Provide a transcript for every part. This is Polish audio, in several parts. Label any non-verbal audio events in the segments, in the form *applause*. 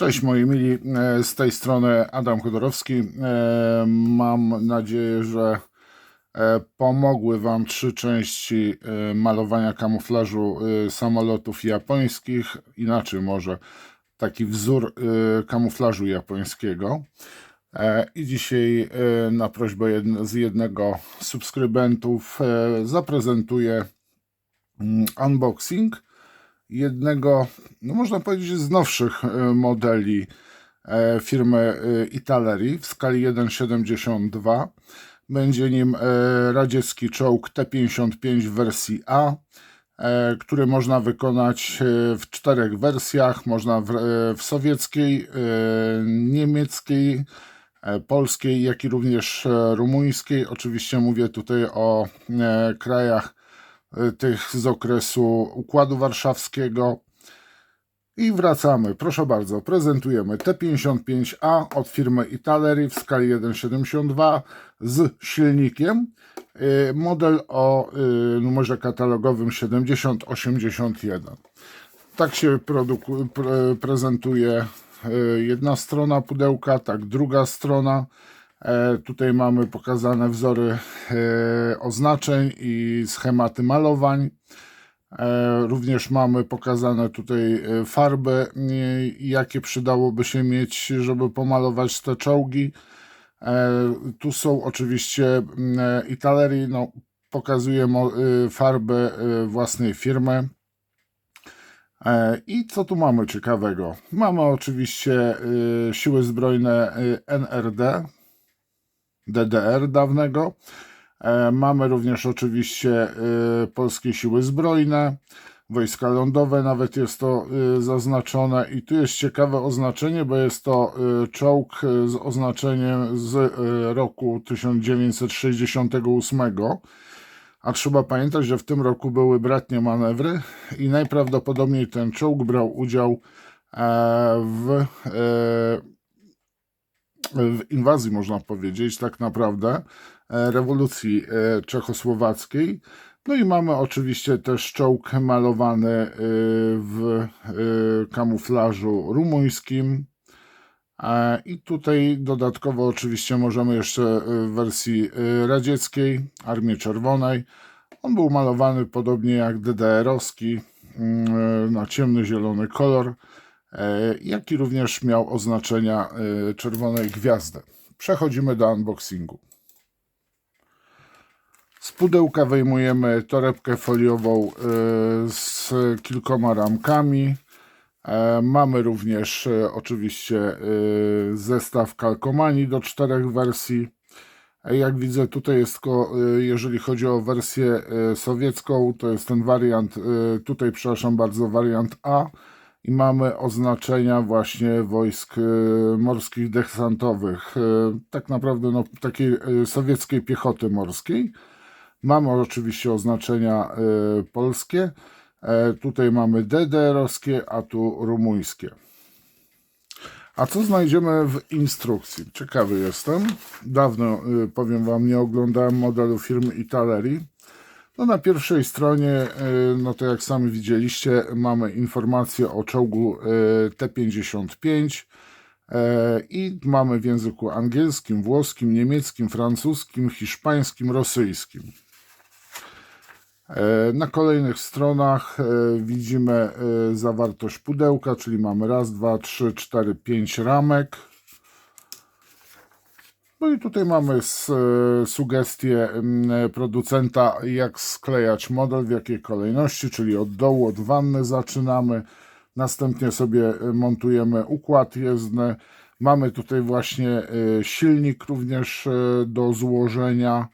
Cześć moi mili, e, z tej strony Adam Chodorowski. E, Mam nadzieję, że e, pomogły Wam trzy części malowania kamuflażu samolotów japońskich. Inaczej może taki wzór kamuflażu japońskiego. I dzisiaj na prośbę z jednego z subskrybentów zaprezentuję mm, unboxing jednego, no można powiedzieć, z nowszych e, modeli e, firmy e, Italeri w skali 1,72. Będzie nim radziecki czołg T-55 w wersji A, który można wykonać w czterech wersjach. Można w, w sowieckiej, niemieckiej, polskiej, jak i również rumuńskiej. Oczywiście mówię tutaj o krajach tych z okresu Układu Warszawskiego. I wracamy. Proszę bardzo, prezentujemy T55A od firmy Italeri w skali 1,72 z silnikiem. Y, Model o y, numerze katalogowym 7081. Tak się prezentuje y, jedna strona pudełka, tak druga strona. E, Tutaj mamy pokazane wzory e, oznaczeń i schematy malowań. E, Również mamy pokazane tutaj farby, jakie przydałoby się mieć, żeby pomalować te czołgi. Tu są oczywiście mm, e, Italeri, no, e, farby własnej firmy. I co tu mamy ciekawego? Mamy oczywiście siły zbrojne NRD, DDR dawnego. E, Mamy również oczywiście e, polskie siły zbrojne, wojska lądowe, nawet jest to e, zaznaczone. I tu jest ciekawe oznaczenie, bo jest to czołg z oznaczeniem z roku 1968. A trzeba pamiętać, że w tym roku były bratnie manewry i najprawdopodobniej ten czołg brał udział w w inwazji, można powiedzieć, tak naprawdę, e, rewolucji e, czechosłowackiej. No i mamy oczywiście też czołg malowany e, w kamuflażu rumuńskim. I tutaj dodatkowo oczywiście możemy jeszcze w wersji radzieckiej, Armii Czerwonej. On był malowany podobnie jak DDR-owski mm, na ciemny zielony kolor jak i również miał oznaczenia e, czerwonej gwiazdy. Przechodzimy do unboxingu. Z pudełka wyjmujemy torebkę foliową e, z kilkoma ramkami. E, Mamy również e, oczywiście e, zestaw kalkomanii do czterech wersji. E, Jak widzę, tutaj jest e, jeżeli chodzi o wersję e, sowiecką, to jest ten wariant, e, tutaj przepraszam bardzo, wariant A i mamy oznaczenia właśnie wojsk e, morskich desantowych, e, tak naprawdę no, takiej e, sowieckiej piechoty morskiej. Mamy oczywiście oznaczenia polskie, tutaj mamy DDR-owskie, a tu rumuńskie. A co znajdziemy w instrukcji? Ciekawy jestem. Dawno, powiem Wam, nie oglądałem modelu firmy Italeri. No na pierwszej stronie, y, no to jak sami widzieliście, mamy informację o czołgu y, T-55 y, i mamy w języku angielskim, włoskim, niemieckim, francuskim, hiszpańskim, rosyjskim. E, Na kolejnych stronach e, widzimy e, zawartość pudełka, czyli mamy raz, dwa, trzy, cztery, pięć ramek. No i tutaj mamy e, sugestie mm, producenta, jak sklejać model, w jakiej kolejności, czyli od dołu, od wanny zaczynamy. Następnie sobie e, montujemy układ jezdny. Mamy tutaj właśnie e, silnik również do złożenia.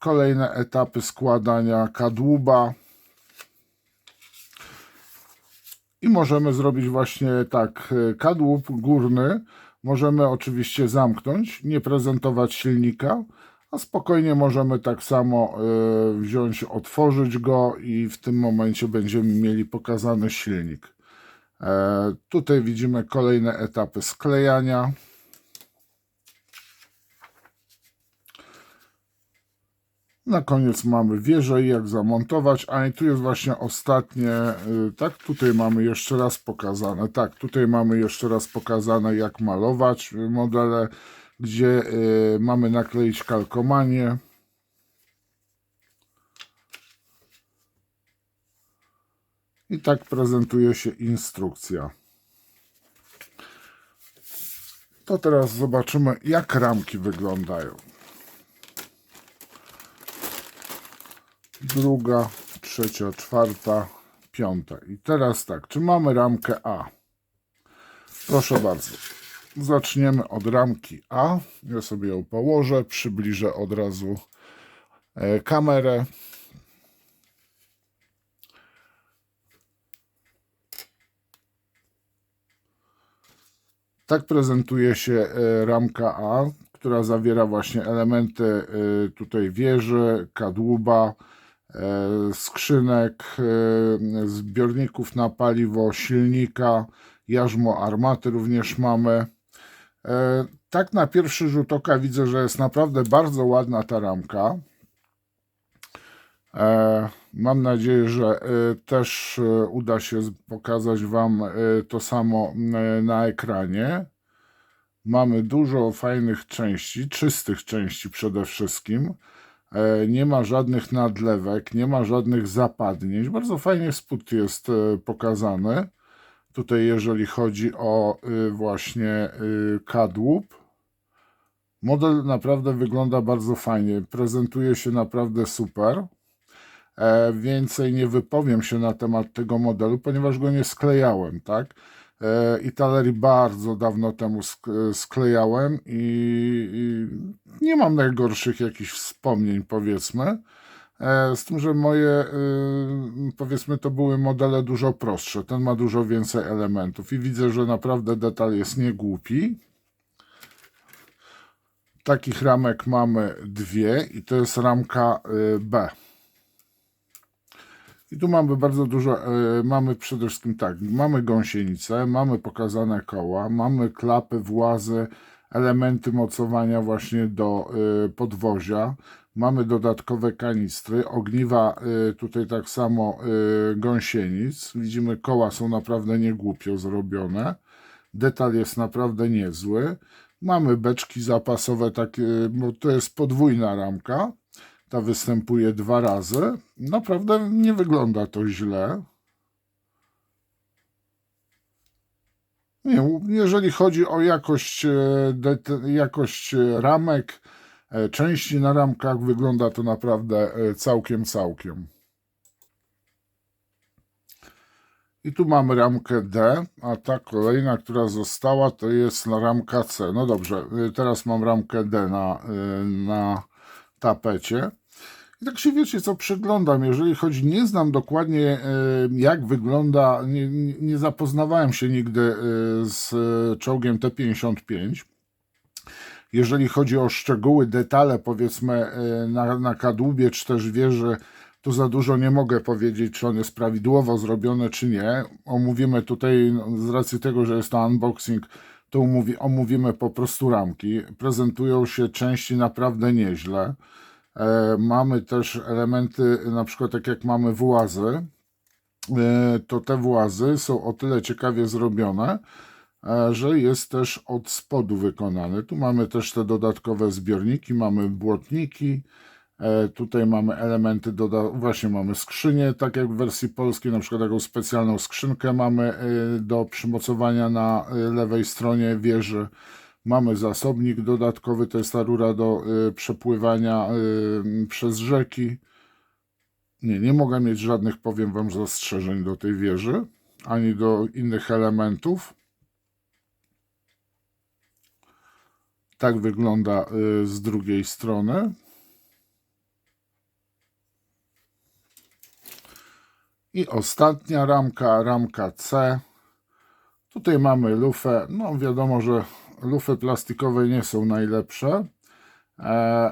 Kolejne etapy składania kadłuba. I możemy zrobić właśnie tak, kadłub górny możemy oczywiście zamknąć, nie prezentować silnika, a spokojnie możemy tak samo e, wziąć, otworzyć go i w tym momencie będziemy mieli pokazany silnik. E, Tutaj widzimy kolejne etapy sklejania. Na koniec mamy wieżę i jak zamontować, a i tu jest właśnie ostatnie, y, tak, tutaj mamy jeszcze raz pokazane, tak, tutaj mamy jeszcze raz pokazane jak malować y, modele, gdzie y, mamy nakleić kalkomanię. I tak prezentuje się instrukcja. To teraz zobaczymy, jak ramki wyglądają. Druga, trzecia, czwarta, piąta. I teraz tak, czy mamy ramkę A? Proszę bardzo. Zaczniemy od ramki A. Ja sobie ją położę, przybliżę od razu e, kamerę. Tak prezentuje się e, ramka A, która zawiera właśnie elementy e, tutaj wieży, kadłuba, skrzynek, e, zbiorników na paliwo, silnika, jarzmo armaty również mamy. E, Tak na pierwszy rzut oka widzę, że jest naprawdę bardzo ładna ta ramka. E, Mam nadzieję, że e, też e, uda się pokazać Wam e, to samo e, na ekranie. Mamy dużo fajnych części, czystych części przede wszystkim. E, Nie ma żadnych nadlewek, nie ma żadnych zapadnięć. Bardzo fajnie spód jest e, pokazany. Tutaj, jeżeli chodzi o y, właśnie kadłub, model naprawdę wygląda bardzo fajnie. Prezentuje się naprawdę super. E, Więcej nie wypowiem się na temat tego modelu, ponieważ go nie sklejałem, tak? E, I talerii bardzo dawno temu sk- sklejałem i, nie mam najgorszych jakichś wspomnień, powiedzmy. E, Z tym, że moje, y, powiedzmy, to były modele dużo prostsze. Ten ma dużo więcej elementów i widzę, że naprawdę detal jest niegłupi. Takich ramek mamy dwie i to jest ramka B. I tu mamy bardzo dużo, e, mamy przede wszystkim tak, mamy gąsienicę, mamy pokazane koła, mamy klapy, włazy, elementy mocowania właśnie do e, podwozia, mamy dodatkowe kanistry, ogniwa e, tutaj tak samo gąsienic, widzimy koła są naprawdę niegłupio zrobione, detal jest naprawdę niezły, mamy beczki zapasowe, takie, bo to jest podwójna ramka, ta występuje dwa razy. Naprawdę nie wygląda to źle. Nie, jeżeli chodzi o jakość, e, jakość ramek, e, części na ramkach, wygląda to naprawdę e, całkiem, całkiem. I tu mamy ramkę D, a ta kolejna, która została, to jest na ramka C. No dobrze, teraz mam ramkę D na, na tapecie. I tak się wiecie, co przyglądam. Jeżeli chodzi, nie znam dokładnie, y, jak wygląda, nie, nie zapoznawałem się nigdy y, z czołgiem T-55. Jeżeli chodzi o szczegóły, detale, powiedzmy, na, na kadłubie czy też wieży, to za dużo nie mogę powiedzieć, czy on jest prawidłowo zrobiony, czy nie. Omówimy tutaj, no, z racji tego, że jest to unboxing, to umówi, omówimy po prostu ramki. Prezentują się części naprawdę nieźle. E, mamy też elementy, na przykład tak jak mamy włazy, e, to te włazy są o tyle ciekawie zrobione, e, że jest też od spodu wykonany. Tu mamy też te dodatkowe zbiorniki, mamy błotniki, tutaj mamy elementy, doda- właśnie mamy skrzynię, tak jak w wersji polskiej, na przykład taką specjalną skrzynkę mamy do przymocowania na lewej stronie wieży. Mamy zasobnik dodatkowy, to jest ta rura do y, przepływania y, przez rzeki. Nie, nie mogę mieć żadnych, powiem Wam, zastrzeżeń do tej wieży, ani do innych elementów. Tak wygląda y, z drugiej strony. I ostatnia ramka, ramka C. Tutaj mamy lufę. No wiadomo, że lufy plastikowe nie są najlepsze, e,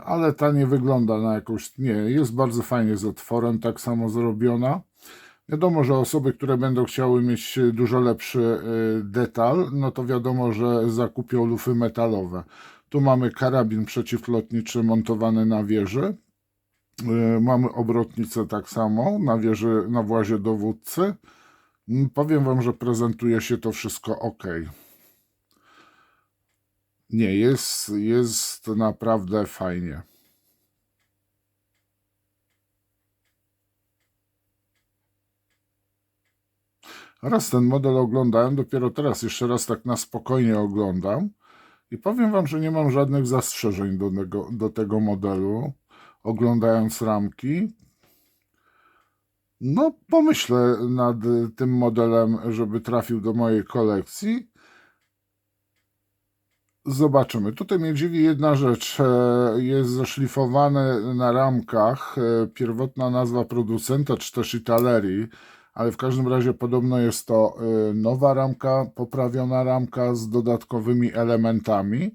ale ta nie wygląda na jakąś. Nie, jest bardzo fajnie z otworem, tak samo zrobiona. Wiadomo, że osoby, które będą chciały mieć dużo lepszy y, detal, no to wiadomo, że zakupią lufy metalowe. Tu mamy karabin przeciwlotniczy montowany na wieży. Y, Mamy obrotnicę tak samo na wieży, na włazie dowódcy. Mm, Powiem Wam, że prezentuje się to wszystko ok. Nie, jest, jest naprawdę fajnie. Raz ten model oglądałem, dopiero teraz jeszcze raz tak na spokojnie oglądam i powiem Wam, że nie mam żadnych zastrzeżeń do tego, do tego modelu, oglądając ramki. No, pomyślę nad tym modelem, żeby trafił do mojej kolekcji. Zobaczymy. Tutaj mnie dziwi jedna rzecz. E, Jest zaszlifowane na ramkach e, pierwotna nazwa producenta, czy też Italerii, ale w każdym razie podobno jest to e, nowa ramka, poprawiona ramka z dodatkowymi elementami.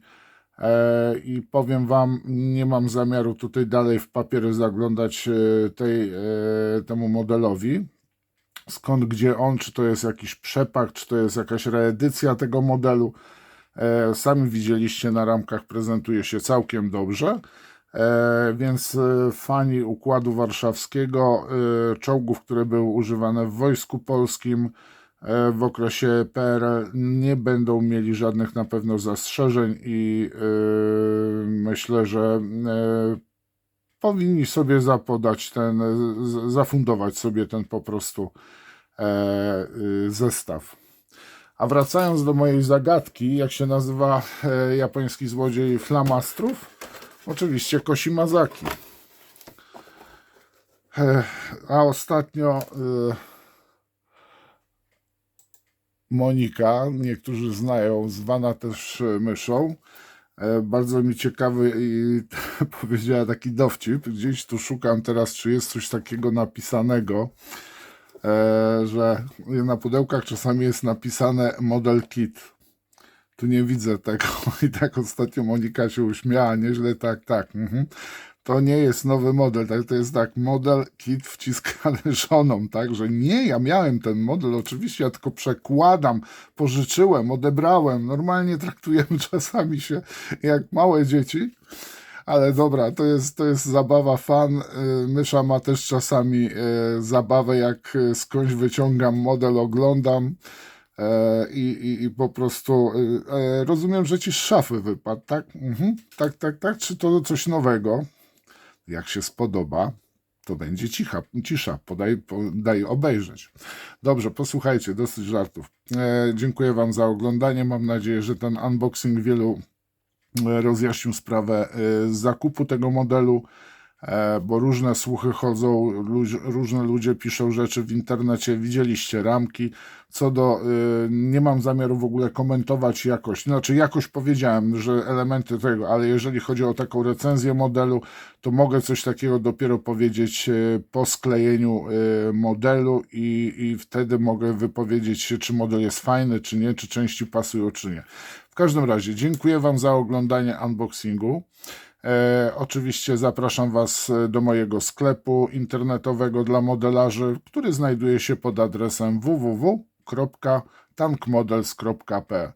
I powiem Wam, nie mam zamiaru tutaj dalej w papiery zaglądać tej, temu modelowi. Skąd, gdzie on, czy to jest jakiś przepak, czy to jest jakaś reedycja tego modelu. E, Sami widzieliście na ramkach, prezentuje się całkiem dobrze. E, Więc e, fani Układu Warszawskiego, czołgów, które były używane w Wojsku Polskim w okresie PRL, nie będą mieli żadnych na pewno zastrzeżeń i myślę, że powinni sobie zapodać ten, zafundować sobie ten po prostu y, zestaw. A wracając do mojej zagadki, jak się nazywa e, japoński złodziej flamastrów? Oczywiście Koshimazaki. E, a ostatnio e, Monika, niektórzy znają, zwana też myszą. E, Bardzo mi ciekawy i *laughs* powiedziała taki dowcip. Gdzieś tu szukam teraz, czy jest coś takiego napisanego, że na pudełkach czasami jest napisane model kit. Tu nie widzę tego *laughs* i tak ostatnio Monika się uśmiała, nieźle, tak, tak. Mhm. To nie jest nowy model, tak, to jest tak, model kit wciskany *laughs* żoną, tak, że nie, ja miałem ten model, oczywiście, ja tylko przekładam, pożyczyłem, odebrałem, normalnie traktujemy *laughs* czasami się jak małe dzieci, ale dobra, to jest, to jest zabawa fan. Y, Mysza ma też czasami y, zabawę, jak y, skądś wyciągam model, oglądam e, i, i, i po prostu e, rozumiem, że ci z szafy wypadł, tak? Mhm. Tak, tak, tak. Czy to coś nowego? Jak się spodoba, to będzie cicha, cisza. Podaj, podaj obejrzeć. Dobrze, posłuchajcie, dosyć żartów. E, dziękuję Wam za oglądanie. Mam nadzieję, że ten unboxing wielu rozjaśnił sprawę e, zakupu tego modelu, e, bo różne słuchy chodzą, różne ludzie piszą rzeczy w internecie, widzieliście ramki. Co do, e, nie mam zamiaru w ogóle komentować jakość, znaczy jakoś powiedziałem, że elementy tego, ale jeżeli chodzi o taką recenzję modelu, to mogę coś takiego dopiero powiedzieć e, po sklejeniu e, modelu i, i wtedy mogę wypowiedzieć się, czy model jest fajny, czy nie, czy części pasują, czy nie. W każdym razie, dziękuję Wam za oglądanie unboxingu. E, oczywiście zapraszam Was e, do mojego sklepu internetowego dla modelarzy, który znajduje się pod adresem www.tankmodels.pl.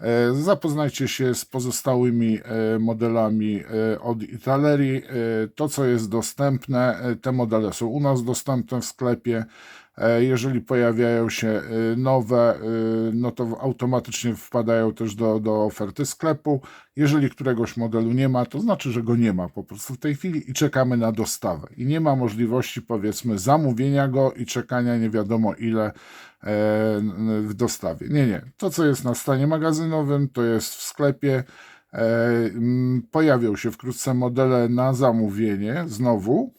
E, Zapoznajcie się z pozostałymi e, modelami od Italerii. To, co jest dostępne, te modele są u nas dostępne w sklepie. E, Jeżeli pojawiają się e, nowe, e, no to automatycznie wpadają też do, do oferty sklepu. Jeżeli któregoś modelu nie ma, to znaczy, że go nie ma po prostu w tej chwili i czekamy na dostawę. I nie ma możliwości, powiedzmy, zamówienia go i czekania nie wiadomo ile w dostawie. Nie, nie. To, co jest na stanie magazynowym, to jest w sklepie. Pojawią się wkrótce modele na zamówienie znowu,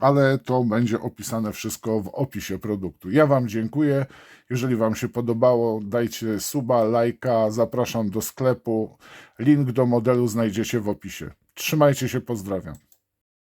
ale to będzie opisane wszystko w opisie produktu. Ja Wam dziękuję. Jeżeli Wam się podobało, dajcie suba, lajka, zapraszam do sklepu. Link do modelu znajdziecie w opisie. Trzymajcie się, pozdrawiam.